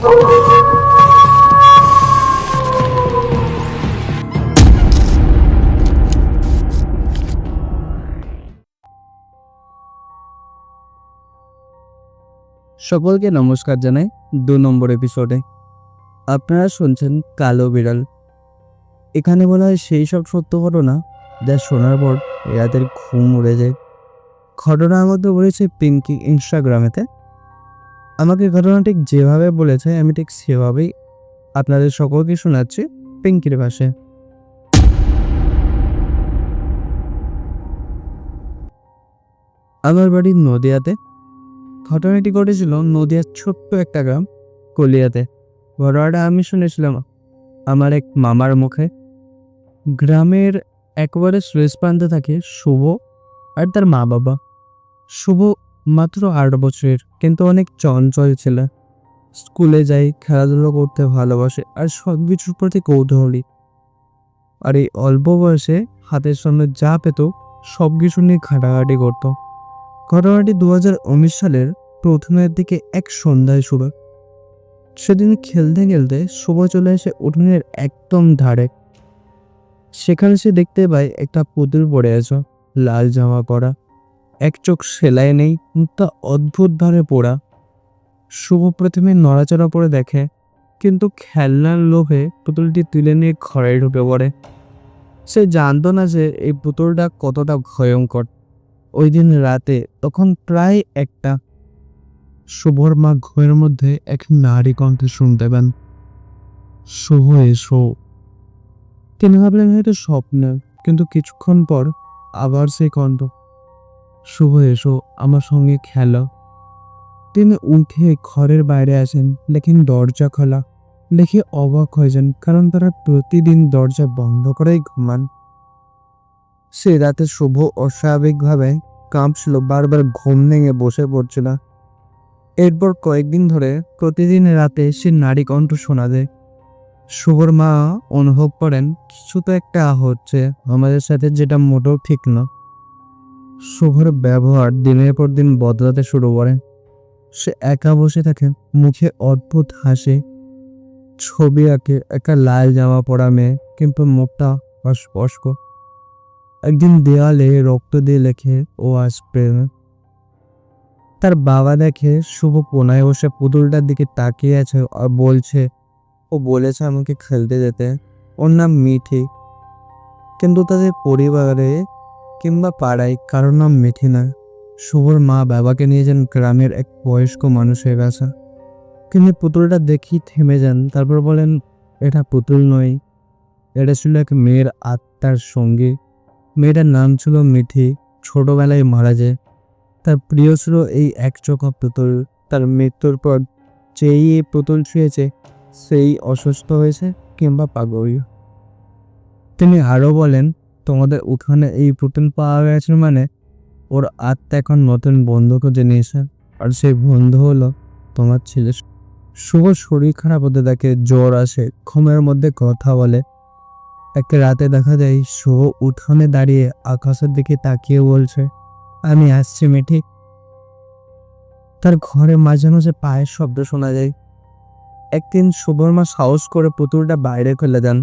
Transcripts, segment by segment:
সকলকে নমস্কার জানাই দু নম্বর এপিসোডে আপনারা শুনছেন কালো বিড়াল। এখানে বলা হয় সেই সব সত্য ঘটনা যা শোনার পর রাতের ঘুম উড়ে যায়। ঘটনার মধ্যে বলেছে পিঙ্কি ইনস্টাগ্রামেতে। আমাকে ঘটনাটি যেভাবে বলেছে, আমি ঠিক সেভাবেই আপনাদের সকলকে শোনাচ্ছি পিঙ্কির ভাষায় আমার বাড়ি নদিয়াতে। ঘটনাটি ঘটেছিল নদিয়ার ছোট্ট একটা গ্রাম, কলিয়াতে। ঘটনাটা আমি শুনেছিলাম আমার এক মামার মুখে। গ্রামের একবারে শেষ প্রান্তে থাকে শুভ আর তার মা বাবা শুভ মাত্র আট বছরের, কিন্তু অনেক চঞ্চল ছিল। স্কুলে যাই, খেলাধুলো করতে ভালোবাসে আর সব কিছুর প্রতি কৌতূহলী। আর এই অল্প বয়সে হাতের সামনে যা পেত, সব কিছু নিয়ে ঘাটাঘাটি করতো। ঘটনাটি দু হাজার উনিশ সালের প্রথমের দিকে এক সন্ধ্যায় শুরু সেদিন খেলতে খেলতে শুভ চলে এসে উঠোনের একদম ধারে। সেখানে সে দেখতে পায় একটা পুতুল পড়ে আছে, লাল জামা পরা। এক চোখ সেলাই নেই, মুখটা অদ্ভুতভাবে পোড়া। শুভ প্রথমে নড়াচড়া করে দেখে, কিন্তু খেলনার লোভে পুতুলটি তুলে নিয়ে ঘরে ঢুকে পড়ে। সে জানত না যে এই পুতুলটা কতটা ভয়ঙ্কর। ওই দিন রাতে, তখন প্রায় একটা। শুভর মা ঘুমের মধ্যে এক নারী কণ্ঠে শুনতে পান শুভ, এসো। তিনি ভাবলেন হয়তো স্বপ্ন, কিন্তু কিছুক্ষণ পর আবার সেই কণ্ঠ। শুভ এসো, আমার সঙ্গে খেলো। তিনি উঠে ঘরের বাইরে আসেন, দেখেন দরজা খোলা। দেখে অবাক হয়ে যান, কারণ তারা প্রতিদিন দরজা বন্ধ করেই ঘুমান। সে রাতে শুভ অস্বাভাবিকভাবে কাঁপছিল, বারবার ঘুম ভেঙে বসে পড়ছিল। এরপর কয়েকদিন ধরে প্রতিদিন রাতে সে নারী কণ্ঠ শোনা দেয় শুভর মা অনুভব করেন, কিছু তো একটা হচ্ছে, আমাদের সাথে যেটা মোটেও ঠিক না। শুভর ব্যবহার দিনের পর দিন বদলাতে শুরু করে। সে একা বসে থাকে, মুখে অদ্ভুত হাসে। ছবি আঁকে, একটা লাল জামা পরা মেয়ে, কিন্তু মুখটা অস্পষ্ট। একদিন দেওয়ালে রক্ত দিয়ে লেখে, ও আসবে। তার বাবা দেখে, শুভ কোনায় বসে পুতুলটার দিকে তাকিয়ে আছে আর বলছে, ও বলেছে আমাকে খেলতে যেতে। ওর নাম মিঠি। কিন্তু তাদের পরিবারে কিংবা পাড়ায় কারোর নাম মিঠি না। শুভর মা বাবাকে নিয়ে যান গ্রামের এক বয়স্ক মানুষের কাছে কিন্তু পুতুলটা দেখি থেমে যান, তারপর বলেন, এটা পুতুল নয়। এটা ছিল এক মেয়ের আত্মার সঙ্গী। মেয়েটার নাম ছিল মিঠি, ছোটবেলায় মারা যায়। তার প্রিয় ছিল এই এক চোখা পুতুল। তার মৃত্যুর পর যেই পুতুল ছুঁয়েছে, সেই অসুস্থ হয়েছে কিংবা পাগল। তিনি আরও বলেন তোমাদের উঠানে এই প্রোটিন পাওয়া গেছে মানে ওর আত্মা এখন নতুন বন্ধুকে জেনেছে আর সেই বন্ধু হলো তোমার ছেলে শুভ শরীর খারাপ হতে দেখে জ্বর আসে, ঘুমের মধ্যে কথা বলে। এক রাতে দেখা যায় শুভ উঠানে দাঁড়িয়ে আকাশের দিকে তাকিয়ে বলছে, আমি আসছি মিঠি। তার ঘরে মাঝে মাঝে পায়ের শব্দ শোনা যায়। একদিন শুভর মা সাহস করে পুতুলটা বাইরে ফেলে দেন।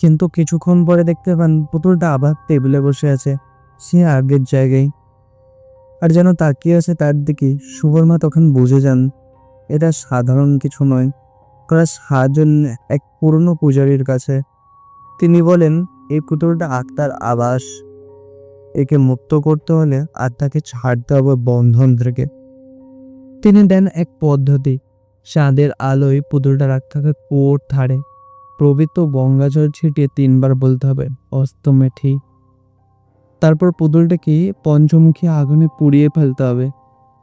কিন্তু কিছুক্ষণ পরে দেখতে পান পুতুলটা আবার টেবিলে বসে আছে, সে আগের জায়গায়। আর যেন তাকিয়ে আছে তার দিকে শুভর মা তখন বুঝে যান, এটা সাধারণ কিছু নয়, করা সাহায্য এক পুরনো পূজারীর কাছে। তিনি বলেন, এই পুতুলটা আত্মার আবাস। একে মুক্ত করতে হলে আত্মাকে ছাড়তে হবে বন্ধন থেকে। তিনি দেন এক পদ্ধতি, চাঁদের আলোয় পুতুলটা রাখতে হবে কুয়োর ধারে। পবিত্র গঙ্গাজল ছিটিয়ে তিনবার বলতে হবে, অস্তমেঠি। তারপর পুতুলটাকে পঞ্চমুখী আগুনে পুড়িয়ে ফেলতে হবে।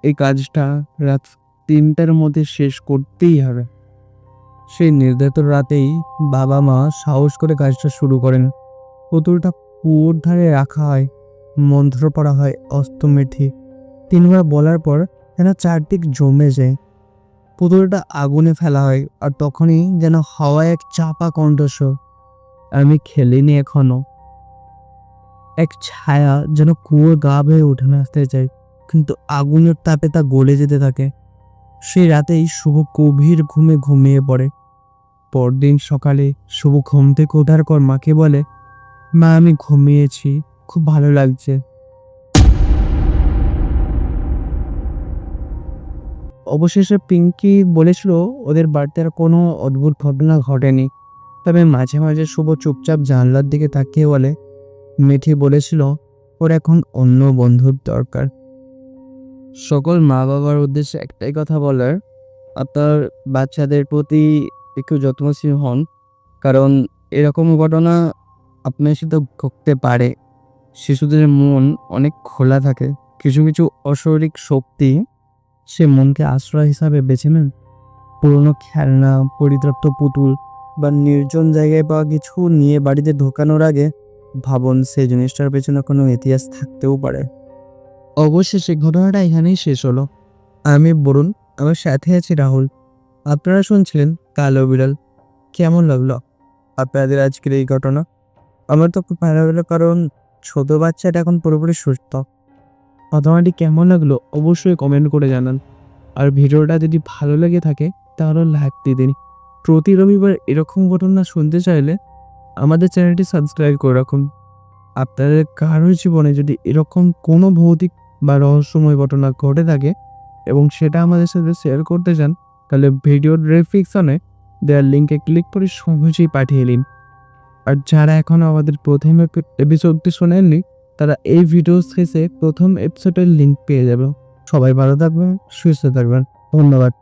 এই কাজটা রাত তিনটার মধ্যে শেষ করতেই হবে। সেই নির্ধারিত রাতেই বাবা মা সাহস করে কাজটা শুরু করেন। পুতুলটা কুয়োর ধারে রাখা হয়, মন্ত্র পড়া হয় অস্তমেঠি। তিনবার বলার পর যেন চারদিক জমে যায়। পুতুলটা আগুনে ফেলা হয় আর তখনই যেন হাওয়ায় এক চাপা কণ্ঠস্বর, আমি খেলিনি এখনও। এক ছায়া যেন কুয়োর গা বেয়ে উঠে আসতে চায়, কিন্তু আগুনের তাপে তা গলে যেতে থাকে। সেই রাতেই শুভ গভীর ঘুমে ঘুমিয়ে পড়ে। পরদিন সকালে শুভ ঘুম থেকে ওঠার পর মাকে বলে, মা, আমি ঘুমিয়েছি, খুব ভালো লাগছে। অবশেষে পিঙ্কি বলেছিল, ওদের বাড়িতে আর কোনো অদ্ভুত ঘটনা ঘটেনি। তবে মাঝে মাঝে শুভ চুপচাপ জানলার দিকে তাকিয়ে বলে, মিঠি বলেছিল, ওর এখন অন্য বন্ধুর দরকার। সকল মা বাবার উদ্দেশ্যে একটাই কথা বলার আপনার বাচ্চাদের প্রতি একটু যত্নশীল হন, কারণ এরকম ঘটনা আপনার সাথে ঘটতে পারে। শিশুদের মন অনেক খোলা থাকে, কিছু কিছু অশরীরিক শক্তি সে মনকে আশ্রয় হিসাবে বেছে নেন। পুরনো খেলনা, পরিত্যক্ত পুতুল বা নির্জন জায়গায় পাওয়া কিছু নিয়ে বাড়িতে ঢোকানোর আগে ভাবুন সেই জিনিসটার পেছনে কোনো ইতিহাস থাকতেও পারে। অবশেষে ঘটনাটা এখানেই শেষ হলো। আমি বরুণ, আমার সাথে আছি রাহুল। আপনারা শুনছিলেন কালো বিড়াল। কেমন লাগল আপনাদের আজকের এই ঘটনা? আমার তো খুব ভালো লাগল, কারণ ছোট বাচ্চাটা এখন পুরোপুরি সুস্থ। ঘটনাটি কেমন লাগল অবশ্যই কমেন্ট করে জানান। আর ভিডিওটা যদি ভালো লেগে থাকে, তাহলে লাইক দিয়ে দিন। প্রতি রবিবার এরকম ঘটনা শুনতে চাইলে আমাদের চ্যানেলটি সাবস্ক্রাইব করে রাখুন। আপনাদের কারোর জীবনে যদি এরকম কোনো ভৌতিক বা রহস্যময় ঘটনা ঘটে থাকে এবং সেটা আমাদের সাথে শেয়ার করতে চান, তাহলে ভিডিওর ডেসক্রিপশনে দেওয়ার লিঙ্কে ক্লিক করে সহজেই পাঠিয়ে দিন। আর যারা এখন আমাদের প্রথম এপিসোডটি শোনেননি তারা এই ভিডিও শেষে প্রথম এপিসোডের লিঙ্ক পেয়ে যাবে। সবাই ভালো থাকবেন, সুস্থ থাকবেন। ধন্যবাদ।